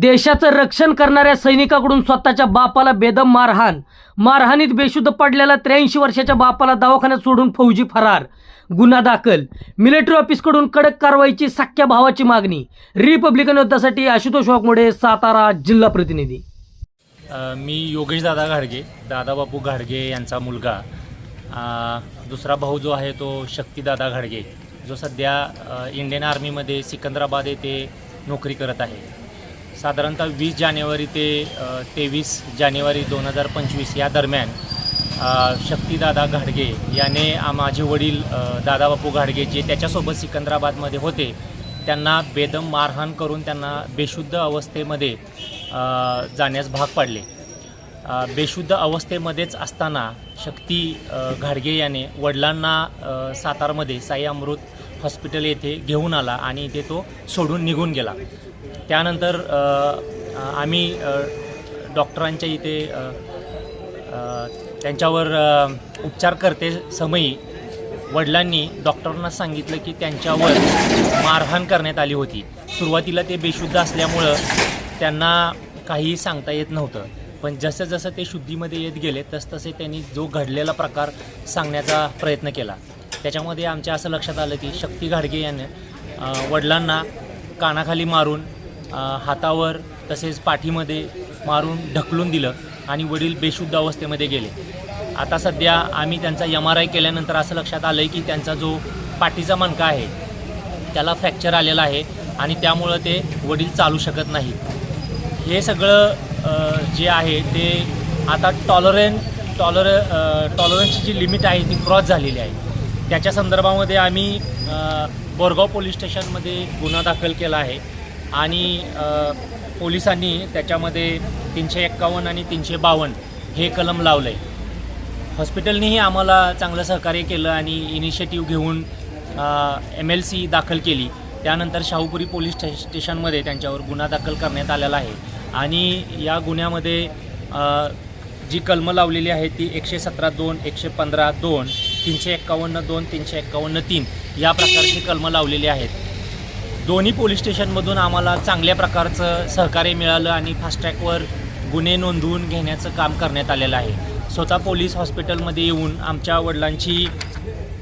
देशाचं रक्षण करणाऱ्या सैनिकाकडून स्वतःच्या बापाला बेदम मारहाण. मारहाणीत बेशुद्ध पडलेला त्र्याऐंशी वर्षाच्या बापाला दवाखान्यात सोडून फौजी फरार. गुन्हा दाखल. मिलिटरी ऑफिसकडून कडक कारवाईची सख्या भावाची मागणी. रिपब्लिकन युद्धासाठी आशुतोष वाघमोडे सातारा जिल्हा प्रतिनिधी. मी योगेश दादा घाडगे दादा बापू घाडगे यांचा मुलगा. दुसरा भाऊ जो आहे तो शक्तीदादा घाडगे जो सध्या इंडियन आर्मीमध्ये सिकंदराबाद येथे नोकरी करत आहे. साधारणतः वीस जानेवारी ते तेवीस जानेवारी दोन हजार पंचवीस या दरम्यान शक्तीदादा शक्तिदादा घाडगे याने माझे वडील दादाबापू घाडगे जे त्याच्यासोबत सिकंदराबादमध्ये होते त्यांना बेदम मारहाण करून त्यांना बेशुद्ध अवस्थेमध्ये जाण्यास भाग पाडले. बेशुद्ध अवस्थेमध्येच असताना शक्ती घाडगे याने वडिलांना सातारमध्ये साई अमृत हॉस्पिटल येथे घेऊन आला आणि इथे तो सोडून निघून गेला. त्यानंतर आम्ही डॉक्टरांच्या इथे त्यांच्यावर उपचार करते समयी वडिलांनी डॉक्टरांना सांगितलं की त्यांच्यावर मारहाण करण्यात आली होती. सुरुवातीला ते बेशुद्ध असल्यामुळं त्यांना काहीही सांगता येत नव्हतं. पण जसं जसं ते शुद्धीमध्ये येत गेले तसतसे त्यांनी जो घडलेला प्रकार सांगण्याचा प्रयत्न केला. त्याच्यामध्ये आमच्या असं लक्षात आलं की शक्ती घाडगे यानं वडिलांना कानाखाली मारून हातावर तसेच पाठीमध्ये मारून ढकलून दिलं आणि वडील बेशुद्ध अवस्थेमध्ये गेले. आता सध्या आम्ही त्यांचा एम आर आय केल्यानंतर असं लक्षात आलं आहे की त्यांचा जो पाठीचा मणका आहे त्याला फ्रॅक्चर आलेला आहे आणि त्यामुळं ते वडील चालू शकत नाही हे सगळं जे आहे ते आता टॉलरेन टॉलर टॉलरन्सची जी लिमिट आहे ती क्रॉस झालेली आहे. त्याच्या संदर्भामध्ये आम्ही बोरगाव पोलीस स्टेशनमध्ये गुन्हा दाखल केला आहे. आणि पोलिसांनी त्याच्यामध्ये तीनशे एक्कावन्न आणि तीनशे बावन्न हे कलम लावलं. आहे हॉस्पिटलनेही आम्हाला चांगलं सहकार्य केलं आणि इनिशिएटिव्ह घेऊन एम एल सी दाखल केली. त्यानंतर शाहूपुरी पोलीस स्टे स्टेशनमध्ये त्यांच्यावर गुन्हा दाखल करण्यात आलेला आहे. आणि या गुन्ह्यामध्ये जी कलमं लावलेली आहे ती एकशे सतरा दोन एकशे पंधरा दोन तीनशे एक्कावन्न दोन तीनशे एक्कावन्न तीन या प्रकारची कलमं लावलेली आहेत. दोन्ही पोलीस स्टेशनमधून आम्हाला चांगल्या प्रकारचं सहकार्य मिळालं आणि फास्ट्रॅकवर गुन्हे नोंदवून घेण्याचं काम करण्यात आलेलं आहे. स्वतः पोलीस हॉस्पिटलमध्ये येऊन आमच्या वडिलांची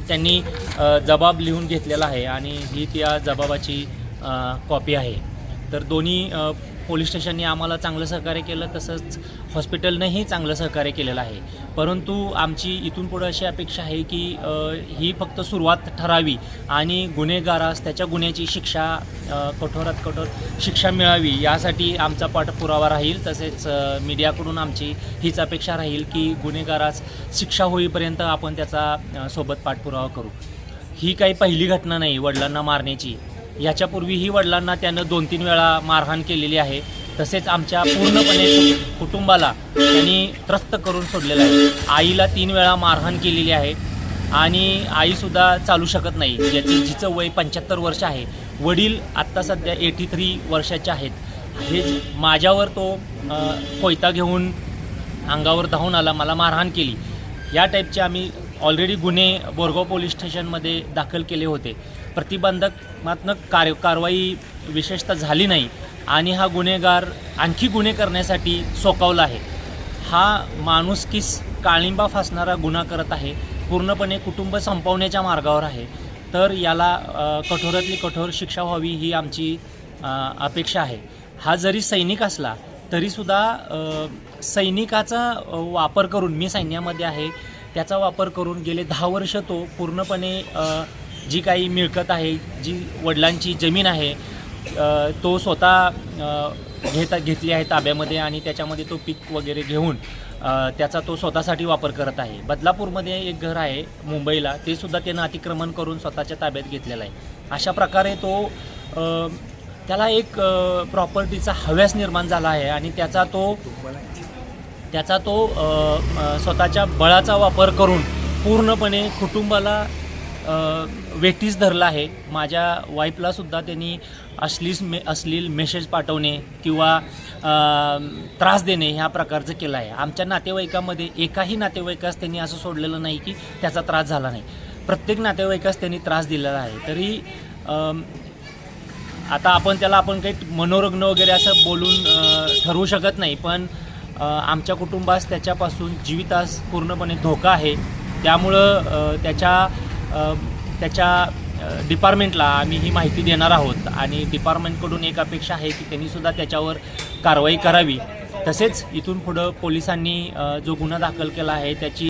त्यांनी जबाब लिहून घेतलेला आहे आणि ही त्या जबाबाची कॉपी आहे. तर दोन्ही पोलीस स्टेशनने आम्हाला चांगलं सहकार्य केलं तसंच हॉस्पिटलनंही चांगलं सहकार्य केलेलं आहे. परंतु आमची इथून पुढं अशी अपेक्षा आहे की ही फक्त सुरुवात ठरावी आणि गुन्हेगारास त्याच्या गुन्ह्याची शिक्षा कठोरात कठोर शिक्षा मिळावी यासाठी आमचा पाठपुरावा राहील. तसेच मीडियाकडून आमची हीच अपेक्षा राहील की गुन्हेगारास शिक्षा होईपर्यंत आपण त्याचा सोबत पाठपुरावा करू. ही काही पहिली घटना नाही वडिलांना मारण्याची. याच्यापूर्वीही वडिलांना त्यानं दोन तीन वेळा मारहाण केलेली आहे. तसेच आमच्या पूर्णपणे कुटुंबाला त्यांनी त्रस्त करून सोडलेलं आहे. आईला तीन वेळा मारहाण केलेली आहे आणि आईसुद्धा चालू शकत नाही. ज्याची जिचं वय पंच्याहत्तर वर्ष आहे. वडील आत्ता सध्या एटी थ्री वर्षाचे आहेत. हे माझ्यावर तो कोयता घेऊन अंगावर धावून आला मला मारहाण केली. या टाईपचे आम्ही ऑलरेडी गुन्हे बोरगाव पोलीस स्टेशनमध्ये दाखल केले होते. प्रतिबंधकात्मक कार्य कारवाई विशेषतः झाली नाही. आणि हा गुन्हेगार आणखी गुन्हे करण्यासाठी सोकावला आहे. हा माणूसकीस काळिंबा फासणारा गुन्हा करत आहे. पूर्णपणे कुटुंब संपवण्याच्या मार्गावर आहे. तर याला कठोरातली कठोर शिक्षा व्हावी ही आमची अपेक्षा आहे. हा जरी सैनिक असला तरीसुद्धा सैनिकाचा वापर करून मी सैन्यामध्ये आहे त्याचा वापर करून गेले दहा वर्ष तो पूर्णपणे जी काही मिळकत आहे जी वडिलांची जमीन आहे तो स्वतः घेता घेतली आहे ताब्यामध्ये आणि त्याच्यामध्ये तो पीक वगैरे घेऊन त्याचा तो स्वतःसाठी वापर करत आहे. बदलापूरमध्ये एक घर आहे मुंबईला ते सुद्धा त्यानं अतिक्रमण करून स्वतःच्या ताब्यात घेतलेलं आहे. अशा प्रकारे तो त्याला एक प्रॉपर्टीचा हव्यास निर्माण झाला आहे आणि त्याचा तो त्याचा तो स्वतःच्या बळाचा वापर करून पूर्णपणे कुटुंबाला अ, वेठीस धरला आहे. माझ्या वाईफलासुद्धा त्यांनी अश्लील मे अश्लील मेसेज पाठवणे किंवा त्रास देणे ह्या प्रकारचं केलं आहे. आमच्या नातेवाईकामध्ये एकाही नातेवाईकास त्यांनी असं सोडलेलं नाही की त्याचा त्रास झाला नाही. प्रत्येक नातेवाईकास त्यांनी त्रास दिलेला आहे. तरी आता आपण त्याला आपण काही मनोरुग्ण वगैरे असं बोलून ठरवू शकत नाही. पण आमच्या कुटुंबास त्याच्यापासून जीवितास पूर्णपणे धोका आहे. त्यामुळं त्याच्या त्याच्या डिपार्टमेंटला आम्ही ही माहिती देणार आहोत. आणि डिपार्टमेंटकडून एक अपेक्षा आहे की त्यांनीसुद्धा त्याच्यावर कारवाई करावी. तसेच इथून पुढं पोलिसांनी जो गुन्हा दाखल केला आहे त्याची